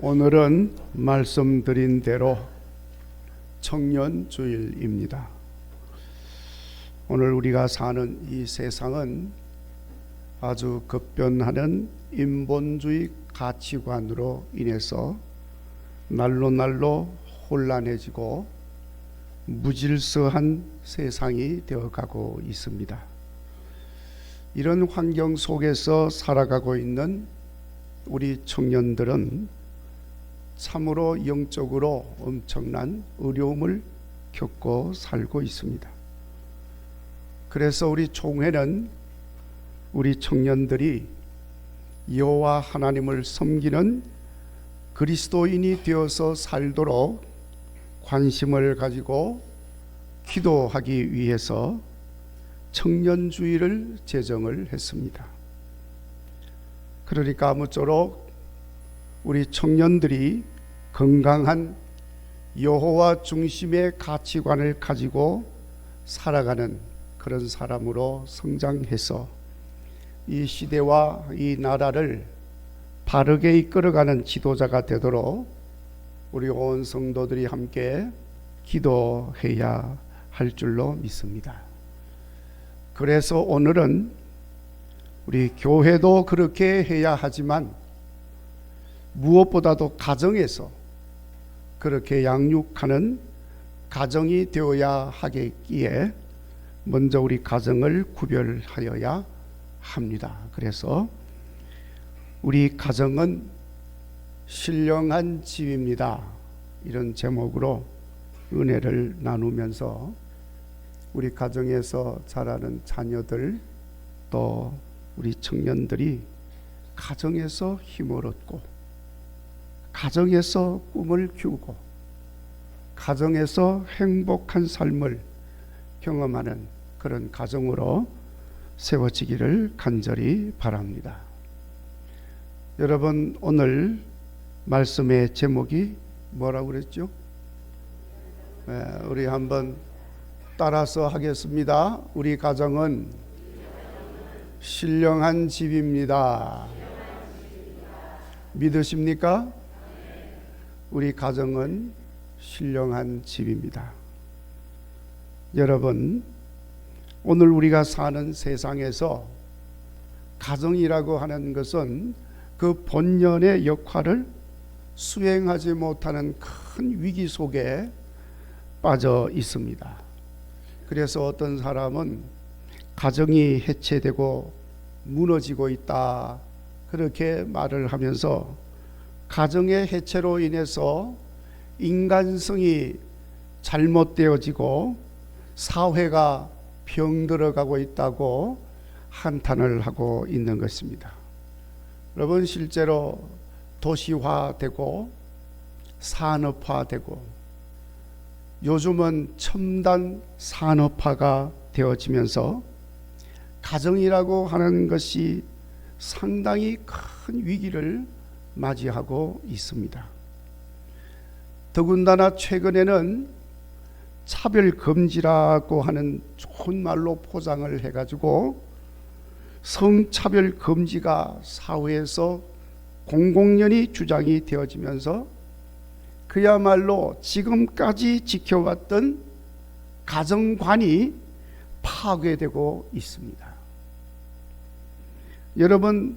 오늘은 말씀드린 대로 청년 주일입니다. 오늘 우리가 사는 이 세상은 아주 급변하는 인본주의 가치관으로 인해서 날로 날로 혼란해지고 무질서한 세상이 되어가고 있습니다. 이런 환경 속에서 살아가고 있는 우리 청년들은 참으로 영적으로 엄청난 어려움을 겪고 살고 있습니다. 그래서 우리 총회는 우리 청년들이 여호와 하나님을 섬기는 그리스도인이 되어서 살도록 관심을 가지고 기도하기 위해서 청년주의를 제정을 했습니다. 그러니까 아무쪼록 우리 청년들이 건강한 여호와 중심의 가치관을 가지고 살아가는 그런 사람으로 성장해서 이 시대와 이 나라를 바르게 이끌어가는 지도자가 되도록 우리 온 성도들이 함께 기도해야 할 줄로 믿습니다. 그래서 오늘은 우리 교회도 그렇게 해야 하지만 무엇보다도 가정에서 그렇게 양육하는 가정이 되어야 하겠기에 먼저 우리 가정을 구별하여야 합니다. 그래서 우리 가정은 신령한 집입니다. 이런 제목으로 은혜를 나누면서 우리 가정에서 자라는 자녀들 또 우리 청년들이 가정에서 힘을 얻고 가정에서 꿈을 키우고 가정에서 행복한 삶을 경험하는 그런 가정으로 세워지기를 간절히 바랍니다. 여러분 오늘 말씀의 제목이 뭐라고 그랬죠? 네, 우리 한번 따라서 하겠습니다. 우리 가정은 신령한 집입니다. 믿으십니까? 우리 가정은 신령한 집입니다. 여러분, 오늘 우리가 사는 세상에서 가정이라고 하는 것은 그 본연의 역할을 수행하지 못하는 큰 위기 속에 빠져 있습니다. 그래서 어떤 사람은 가정이 해체되고 무너지고 있다. 그렇게 말을 하면서 가정의 해체로 인해서 인간성이 잘못되어지고 사회가 병들어가고 있다고 한탄을 하고 있는 것입니다. 여러분 실제로 도시화되고 산업화되고 요즘은 첨단 산업화가 되어지면서 가정이라고 하는 것이 상당히 큰 위기를 맞이하고 있습니다. 더군다나 최근에는 차별 금지라고 하는 좋은 말로 포장을 해가지고 성차별 금지가 사회에서 공공연히 주장이 되어지면서 그야말로 지금까지 지켜왔던 가정관이 파괴되고 있습니다. 여러분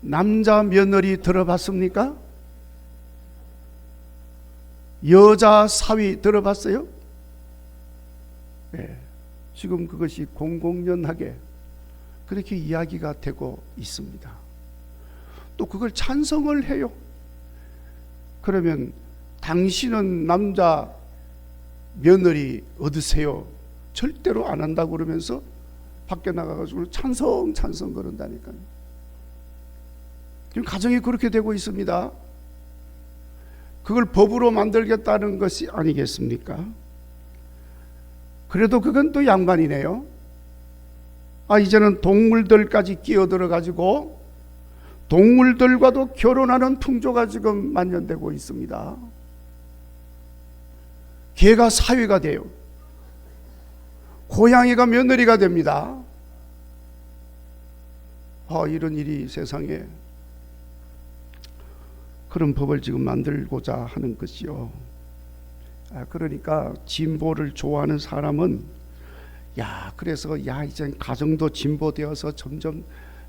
남자 며느리 들어봤습니까? 여자 사위 들어봤어요? 네, 지금 그것이 공공연하게 그렇게 이야기가 되고 있습니다. 또 그걸 찬성을 해요. 그러면 당신은 남자 며느리 얻으세요. 절대로 안 한다고 그러면서 밖에 나가가지고 찬성 찬성 그런다니까요. 지금 가정이 그렇게 되고 있습니다. 그걸 법으로 만들겠다는 것이 아니겠습니까? 그래도 그건 또 양반이네요. 아, 이제는 동물들까지 끼어들어 가지고 동물들과도 결혼하는 풍조가 지금 만연되고 있습니다. 개가 사위가 돼요. 고양이가 며느리가 됩니다. 아, 이런 일이 세상에 그런 법을 지금 만들고자 하는 것이요. 아, 그러니까 진보를 좋아하는 사람은 야 그래서 야 이제 가정도 진보되어서 점점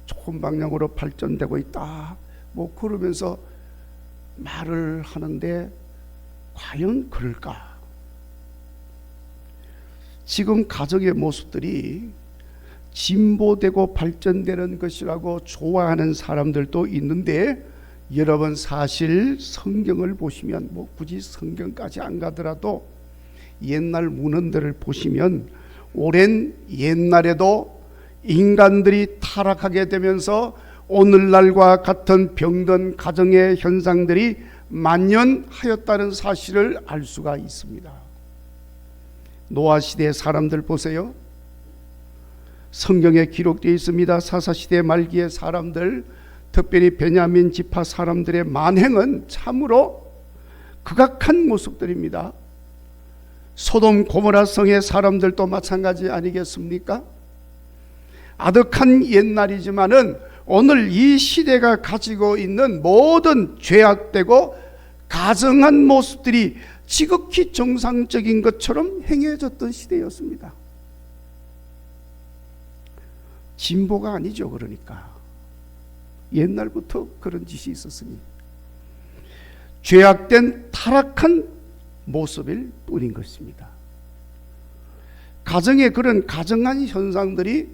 좋은 방향으로 발전되고 있다. 뭐 그러면서 말을 하는데 과연 그럴까? 지금 가정의 모습들이 진보되고 발전되는 것이라고 좋아하는 사람들도 있는데 여러분 사실 성경을 보시면 뭐 굳이 성경까지 안 가더라도 옛날 문헌들을 보시면 오랜 옛날에도 인간들이 타락하게 되면서 오늘날과 같은 병든 가정의 현상들이 만연하였다는 사실을 알 수가 있습니다. 노아 시대 사람들 보세요. 성경에 기록되어 있습니다. 사사 시대 말기의 사람들, 특별히 베냐민 지파 사람들의 만행은 참으로 극악한 모습들입니다. 소돔 고모라 성의 사람들도 마찬가지 아니겠습니까? 아득한 옛날이지만은 오늘 이 시대가 가지고 있는 모든 죄악되고 가정한 모습들이 지극히 정상적인 것처럼 행해졌던 시대였습니다. 진보가 아니죠, 그러니까. 옛날부터 그런 짓이 있었으니. 죄악된 타락한 모습일 뿐인 것입니다. 가정에 그런 가정한 현상들이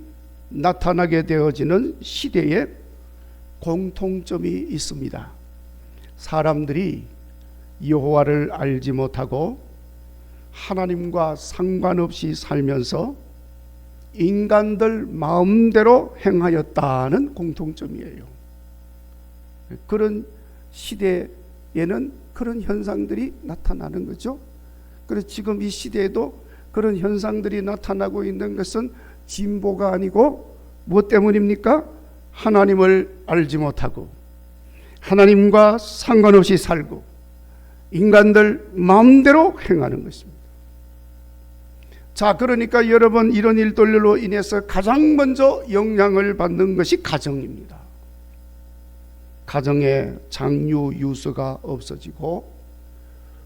나타나게 되어지는 시대에 공통점이 있습니다. 사람들이 여호와를 알지 못하고 하나님과 상관없이 살면서 인간들 마음대로 행하였다는 공통점이에요. 그런 시대에는 그런 현상들이 나타나는 거죠. 그래서 지금 이 시대에도 그런 현상들이 나타나고 있는 것은 진보가 아니고 무엇 때문입니까? 하나님을 알지 못하고 하나님과 상관없이 살고 인간들 마음대로 행하는 것입니다. 자, 그러니까 여러분 이런 일들로 인해서 가장 먼저 영향을 받는 것이 가정입니다. 가정에 장유 유서가 없어지고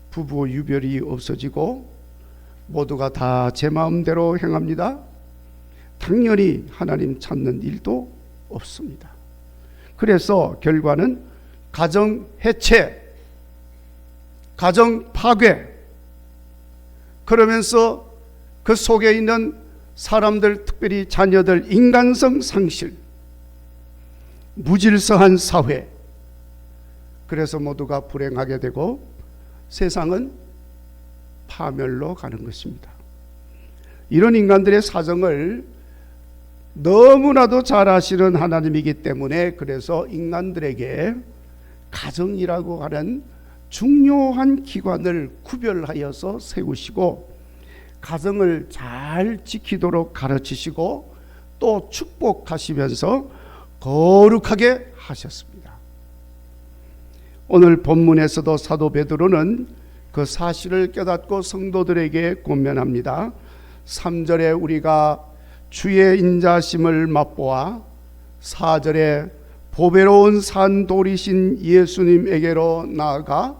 부부 유별이 없어지고 모두가 다 제 마음대로 행합니다. 당연히 하나님 찾는 일도 없습니다. 그래서 결과는 가정 해체, 가정 파괴, 그러면서 그 속에 있는 사람들, 특별히 자녀들 인간성 상실, 무질서한 사회, 그래서 모두가 불행하게 되고 세상은 파멸로 가는 것입니다. 이런 인간들의 사정을 너무나도 잘 아시는 하나님이기 때문에 그래서 인간들에게 가정이라고 하는 중요한 기관을 구별하여서 세우시고 가정을 잘 지키도록 가르치시고 또 축복하시면서 거룩하게 하셨습니다. 오늘 본문에서도 사도 베드로는 그 사실을 깨닫고 성도들에게 권면합니다. 3절에 우리가 주의 인자심을 맛보아 4절에 보배로운 산돌이신 예수님에게로 나아가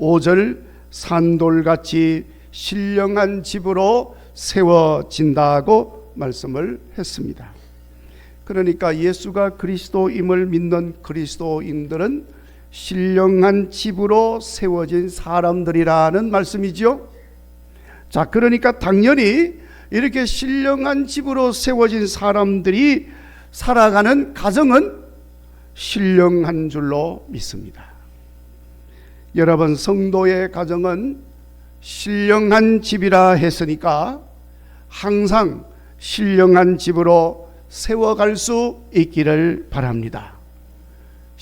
5절 산돌같이 신령한 집으로 세워진다고 말씀을 했습니다. 그러니까 예수가 그리스도임을 믿는 그리스도인들은 신령한 집으로 세워진 사람들이라는 말씀이죠. 자, 그러니까 당연히 이렇게 신령한 집으로 세워진 사람들이 살아가는 가정은 신령한 줄로 믿습니다. 여러분, 성도의 가정은 신령한 집이라 했으니까 항상 신령한 집으로 세워갈 수 있기를 바랍니다.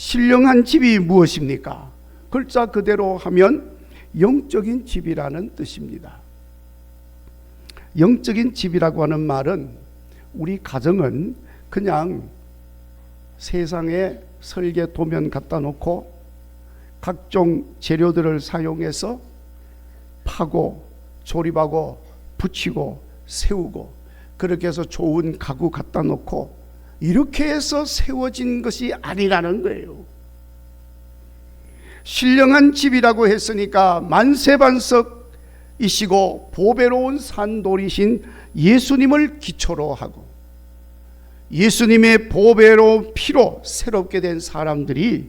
신령한 집이 무엇입니까? 글자 그대로 하면 영적인 집이라는 뜻입니다. 영적인 집이라고 하는 말은 우리 가정은 그냥 세상에 설계 도면 갖다 놓고 각종 재료들을 사용해서 파고 조립하고 붙이고 세우고 그렇게 해서 좋은 가구 갖다 놓고 이렇게 해서 세워진 것이 아니라는 거예요. 신령한 집이라고 했으니까 만세반석이시고 보배로운 산돌이신 예수님을 기초로 하고 예수님의 보배로운 피로 새롭게 된 사람들이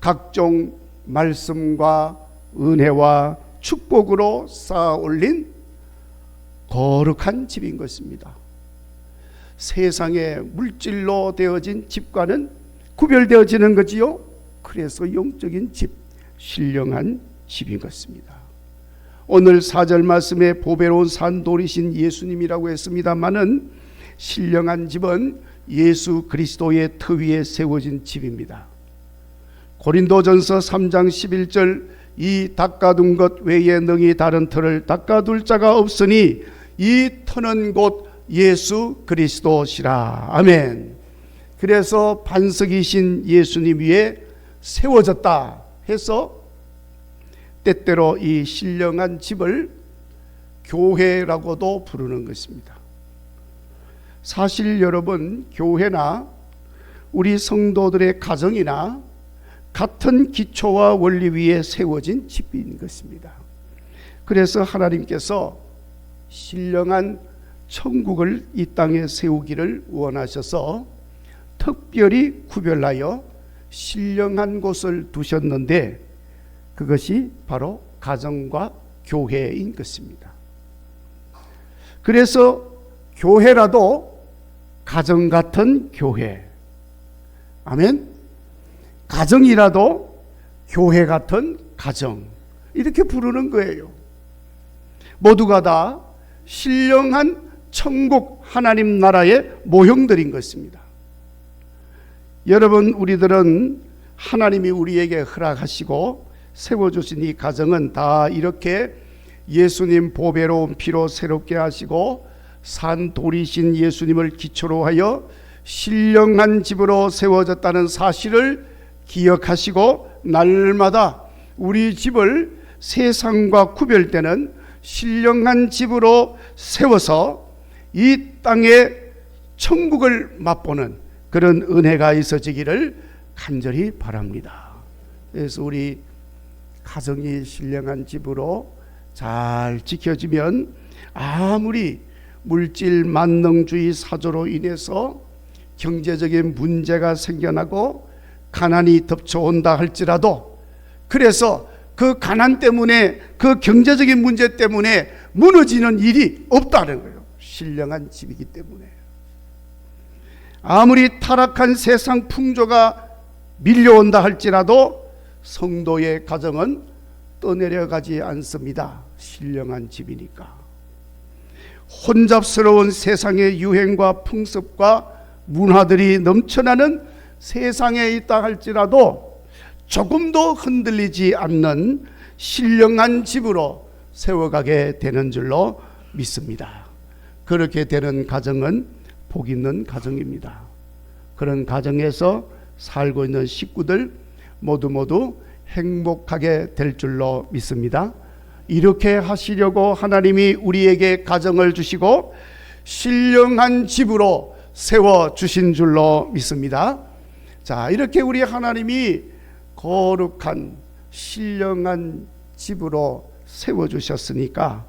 각종 말씀과 은혜와 축복으로 쌓아 올린 거룩한 집인 것입니다. 세상의 물질로 되어진 집과는 구별되어지는 거지요. 그래서 영적인 집, 신령한 집인 것입니다. 오늘 사절 말씀에 보배로운 산돌이신 예수님이라고 했습니다마는 신령한 집은 예수 그리스도의 터 위에 세워진 집입니다. 고린도전서 3장 11절 이 닦아둔 것 외에 능히 다른 터를 닦아둘 자가 없으니 이 터는 곧 예수 그리스도시라. 아멘. 그래서 반석이신 예수님 위에 세워졌다 해서 때때로 이 신령한 집을 교회라고도 부르는 것입니다. 사실 여러분, 교회나 우리 성도들의 가정이나 같은 기초와 원리 위에 세워진 집인 것입니다. 그래서 하나님께서 신령한 천국을 이 땅에 세우기를 원하셔서 특별히 구별하여 신령한 곳을 두셨는데 그것이 바로 가정과 교회인 것입니다. 그래서 교회라도 가정 같은 교회. 아멘. 가정이라도 교회 같은 가정. 이렇게 부르는 거예요. 모두가 다 신령한 천국 하나님 나라의 모형들인 것입니다. 여러분, 우리들은 하나님이 우리에게 허락하시고 세워주신 이 가정은 다 이렇게 예수님 보배로운 피로 새롭게 하시고 산 돌이신 예수님을 기초로 하여 신령한 집으로 세워졌다는 사실을 기억하시고 날마다 우리 집을 세상과 구별되는 신령한 집으로 세워서 이 땅에 천국을 맛보는 그런 은혜가 있어지기를 간절히 바랍니다. 그래서 우리 가정이 신령한 집으로 잘 지켜지면 아무리 물질 만능주의 사조로 인해서 경제적인 문제가 생겨나고 가난이 덮쳐온다 할지라도 그래서 그 가난 때문에 그 경제적인 문제 때문에 무너지는 일이 없다는 거예요. 신령한 집이기 때문에. 아무리 타락한 세상 풍조가 밀려온다 할지라도 성도의 가정은 떠내려가지 않습니다. 신령한 집이니까. 혼잡스러운 세상의 유행과 풍습과 문화들이 넘쳐나는 세상에 있다 할지라도 조금도 흔들리지 않는 신령한 집으로 세워가게 되는 줄로 믿습니다. 그렇게 되는 가정은 복 있는 가정입니다. 그런 가정에서 살고 있는 식구들 모두 모두 행복하게 될 줄로 믿습니다. 이렇게 하시려고 하나님이 우리에게 가정을 주시고 신령한 집으로 세워 주신 줄로 믿습니다. 자, 이렇게 우리 하나님이 거룩한 신령한 집으로 세워 주셨으니까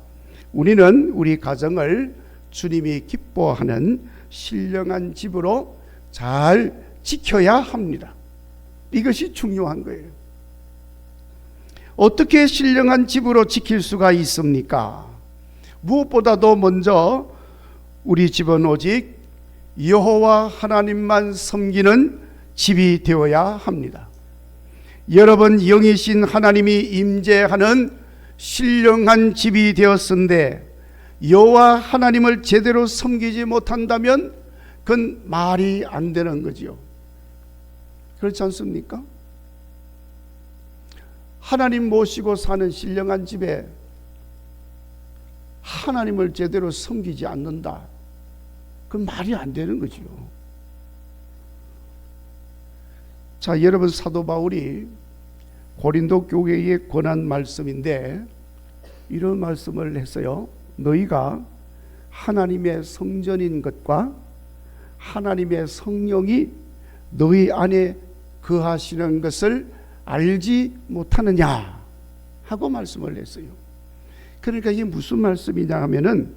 우리는 우리 가정을 주님이 기뻐하는 신령한 집으로 잘 지켜야 합니다. 이것이 중요한 거예요. 어떻게 신령한 집으로 지킬 수가 있습니까? 무엇보다도 먼저 우리 집은 오직 여호와 하나님만 섬기는 집이 되어야 합니다. 여러분 영이신 하나님이 임재하는 신령한 집이 되었은데 여호와 하나님을 제대로 섬기지 못한다면 그건 말이 안 되는 거지요. 그렇지 않습니까? 하나님 모시고 사는 신령한 집에 하나님을 제대로 섬기지 않는다. 그 말이 안 되는 거지요. 자, 여러분 사도 바울이 고린도 교회에 권한 말씀인데 이런 말씀을 했어요. 너희가 하나님의 성전인 것과 하나님의 성령이 너희 안에 거하시는 것을 알지 못하느냐 하고 말씀을 했어요. 그러니까 이게 무슨 말씀이냐 하면은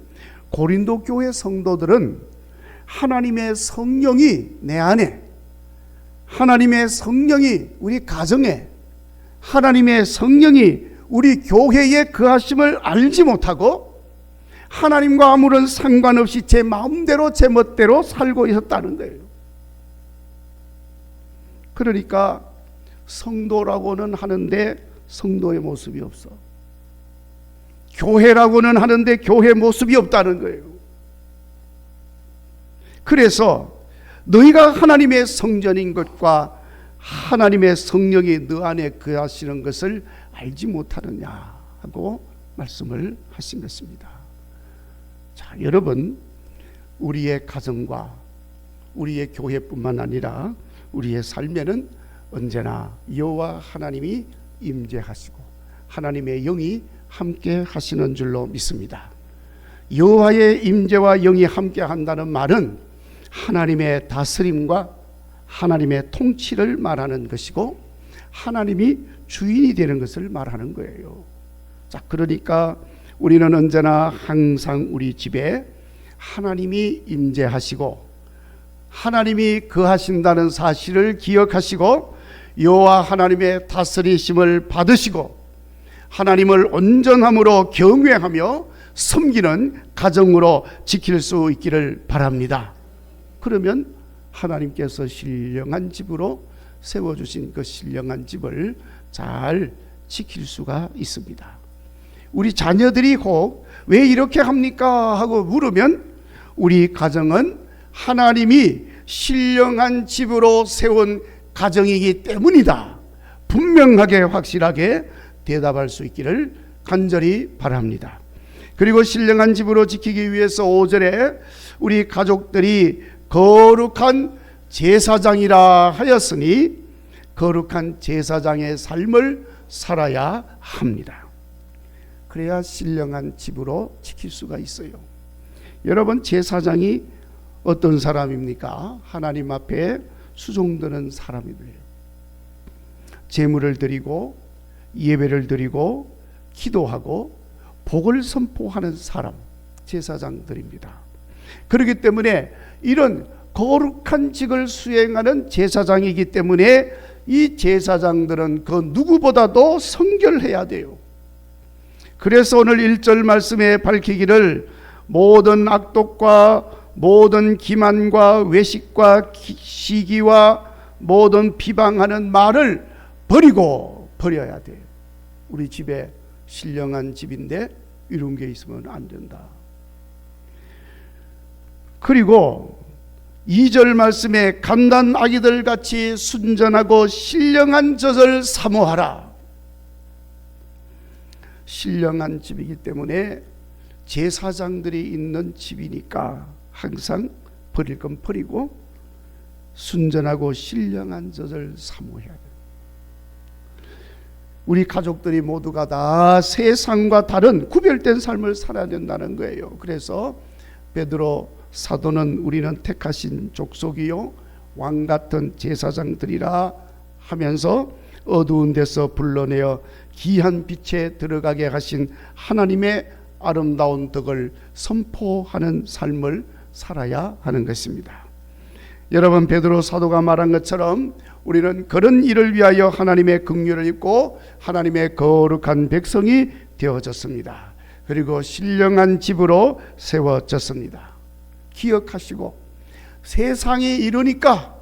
고린도 교회 성도들은 하나님의 성령이 내 안에 하나님의 성령이 우리 가정에 하나님의 성령이 우리 교회에 그하심을 알지 못하고 하나님과 아무런 상관없이 제 마음대로 제 멋대로 살고 있었다는 거예요. 그러니까 성도라고는 하는데 성도의 모습이 없어. 교회라고는 하는데 교회 모습이 없다는 거예요. 그래서 너희가 하나님의 성전인 것과 하나님의 성령이 너 안에 거하시는 것을 알지 못하느냐 하고 말씀을 하신 것입니다. 자, 여러분 우리의 가정과 우리의 교회뿐만 아니라 우리의 삶에는 언제나 여호와 하나님이 임재하시고 하나님의 영이 함께 하시는 줄로 믿습니다. 여호와의 임재와 영이 함께 한다는 말은 하나님의 다스림과 하나님의 통치를 말하는 것이고 하나님이 주인이 되는 것을 말하는 거예요. 자, 그러니까 우리는 언제나 항상 우리 집에 하나님이 임재하시고 하나님이 거하신다는 사실을 기억하시고 여호와 하나님의 다스리심을 받으시고 하나님을 온전함으로 경외하며 섬기는 가정으로 지킬 수 있기를 바랍니다. 그러면 하나님께서 신령한 집으로 세워주신 그 신령한 집을 잘 지킬 수가 있습니다. 우리 자녀들이 혹 왜 이렇게 합니까? 하고 물으면 우리 가정은 하나님이 신령한 집으로 세운 가정이기 때문이다. 분명하게 확실하게 대답할 수 있기를 간절히 바랍니다. 그리고 신령한 집으로 지키기 위해서 5절에 우리 가족들이 거룩한 제사장이라 하였으니 거룩한 제사장의 삶을 살아야 합니다. 그래야 신령한 집으로 지킬 수가 있어요. 여러분 제사장이 어떤 사람입니까? 하나님 앞에 수종드는 사람이에요. 제물을 드리고 예배를 드리고 기도하고 복을 선포하는 사람 제사장들입니다. 그렇기 때문에 이런 거룩한 직을 수행하는 제사장이기 때문에 이 제사장들은 그 누구보다도 성결해야 돼요. 그래서 오늘 1절 말씀에 밝히기를 모든 악독과 모든 기만과 외식과 시기와 모든 비방하는 말을 버리고 버려야 돼. 우리 집에 신령한 집인데 이런 게 있으면 안 된다. 그리고 2절 말씀에 감단 아기들 같이 순전하고 신령한 젖을 사모하라. 신령한 집이기 때문에 제사장들이 있는 집이니까 항상 버릴 건 버리고 순전하고 신령한 젖을 사모해야 돼. 우리 가족들이 모두가 다 세상과 다른 구별된 삶을 살아야 된다는 거예요. 그래서 베드로 사도는 우리는 택하신 족속이요 왕 같은 제사장들이라 하면서 어두운 데서 불러내어 귀한 빛에 들어가게 하신 하나님의 아름다운 덕을 선포하는 삶을 살아야 하는 것입니다. 여러분 베드로 사도가 말한 것처럼 우리는 그런 일을 위하여 하나님의 긍휼을 입고 하나님의 거룩한 백성이 되어졌습니다. 그리고 신령한 집으로 세워졌습니다. 기억하시고 세상이 이러니까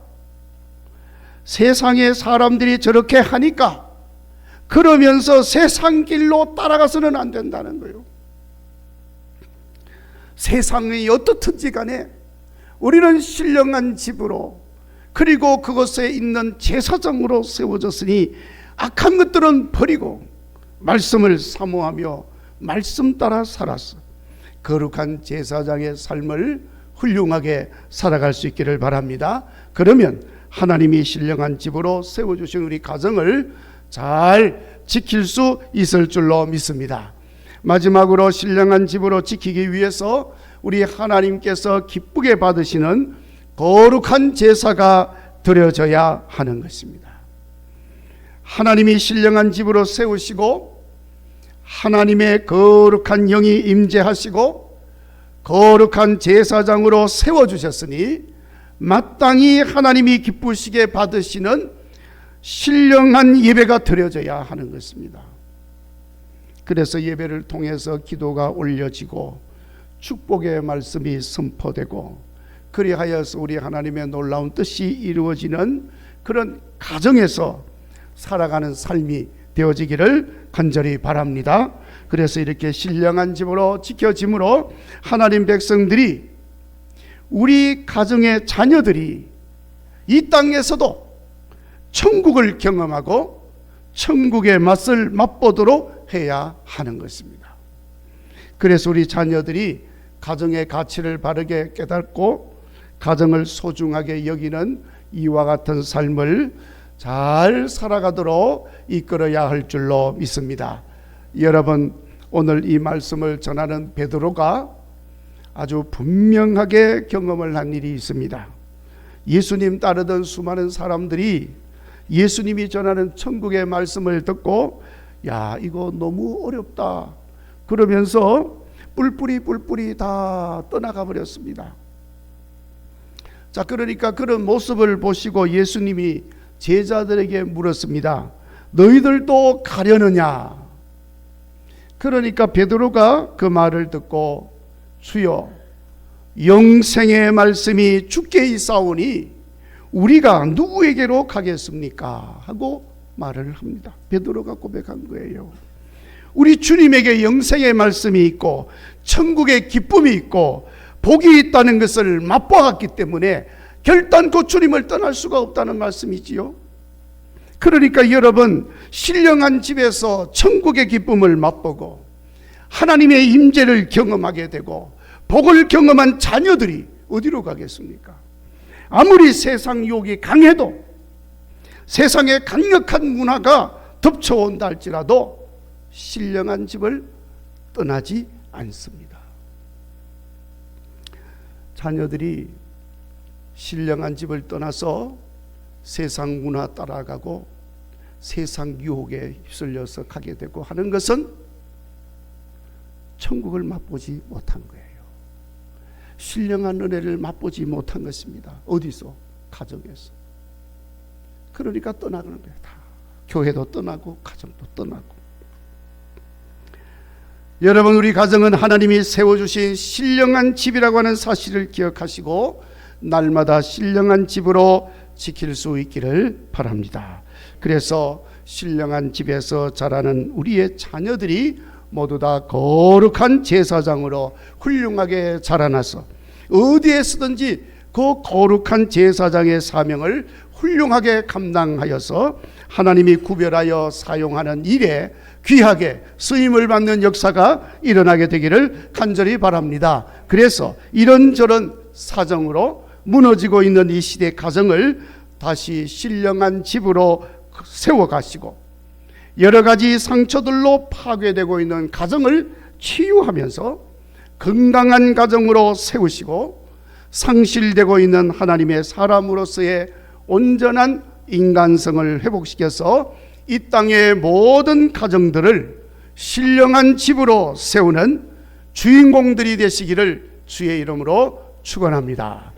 세상의 사람들이 저렇게 하니까 그러면서 세상 길로 따라가서는 안 된다는 거예요. 세상이 어떻든지 간에 우리는 신령한 집으로 그리고 그곳에 있는 제사장으로 세워졌으니 악한 것들은 버리고 말씀을 사모하며 말씀 따라 살았어. 거룩한 제사장의 삶을 훌륭하게 살아갈 수 있기를 바랍니다. 그러면 하나님이 신령한 집으로 세워주신 우리 가정을 잘 지킬 수 있을 줄로 믿습니다. 마지막으로 신령한 집으로 지키기 위해서 우리 하나님께서 기쁘게 받으시는 거룩한 제사가 드려져야 하는 것입니다. 하나님이 신령한 집으로 세우시고 하나님의 거룩한 영이 임재하시고 거룩한 제사장으로 세워 주셨으니 마땅히 하나님이 기쁘시게 받으시는 신령한 예배가 드려져야 하는 것입니다. 그래서 예배를 통해서 기도가 올려지고 축복의 말씀이 선포되고 그리하여서 우리 하나님의 놀라운 뜻이 이루어지는 그런 가정에서 살아가는 삶이 되어지기를 간절히 바랍니다. 그래서 이렇게 신령한 집으로 지켜짐으로 하나님 백성들이 우리 가정의 자녀들이 이 땅에서도 천국을 경험하고 천국의 맛을 맛보도록 해야 하는 것입니다. 그래서 우리 자녀들이 가정의 가치를 바르게 깨닫고 가정을 소중하게 여기는 이와 같은 삶을 잘 살아가도록 이끌어야 할 줄로 믿습니다. 여러분 오늘 이 말씀을 전하는 베드로가 아주 분명하게 경험을 한 일이 있습니다. 예수님 따르던 수많은 사람들이 예수님이 전하는 천국의 말씀을 듣고 야 이거 너무 어렵다 그러면서 뿔뿔이 뿔뿔이 다 떠나가 버렸습니다. 자 그러니까 그런 모습을 보시고 예수님이 제자들에게 물었습니다. 너희들도 가려느냐? 그러니까 베드로가 그 말을 듣고 주여 영생의 말씀이 주께 있사오니 우리가 누구에게로 가겠습니까? 하고 말을 합니다. 베드로가 고백한 거예요. 우리 주님에게 영생의 말씀이 있고 천국의 기쁨이 있고 복이 있다는 것을 맛보았기 때문에 결단코 주님을 떠날 수가 없다는 말씀이지요. 그러니까 여러분 신령한 집에서 천국의 기쁨을 맛보고 하나님의 임재를 경험하게 되고 복을 경험한 자녀들이 어디로 가겠습니까? 아무리 세상 욕이 강해도 세상의 강력한 문화가 덮쳐온다 할지라도 신령한 집을 떠나지 않습니다. 자녀들이 신령한 집을 떠나서 세상 문화 따라가고 세상 유혹에 휩쓸려서 가게 되고 하는 것은 천국을 맛보지 못한 거예요. 신령한 은혜를 맛보지 못한 것입니다. 어디서? 가정에서. 그러니까 떠나가는 거예요. 다. 교회도 떠나고 가정도 떠나고. 여러분 우리 가정은 하나님이 세워주신 신령한 집이라고 하는 사실을 기억하시고 날마다 신령한 집으로 지킬 수 있기를 바랍니다. 그래서 신령한 집에서 자라는 우리의 자녀들이 모두 다 거룩한 제사장으로 훌륭하게 자라나서 어디에 서든지 그 거룩한 제사장의 사명을 훌륭하게 감당하여서 하나님이 구별하여 사용하는 일에 귀하게 쓰임을 받는 역사가 일어나게 되기를 간절히 바랍니다. 그래서 이런저런 사정으로 무너지고 있는 이 시대 가정을 다시 신령한 집으로 세워가시고 여러 가지 상처들로 파괴되고 있는 가정을 치유하면서 건강한 가정으로 세우시고 상실되고 있는 하나님의 사람으로서의 온전한 인간성을 회복시켜서 이 땅의 모든 가정들을 신령한 집으로 세우는 주인공들이 되시기를 주의 이름으로 축원합니다.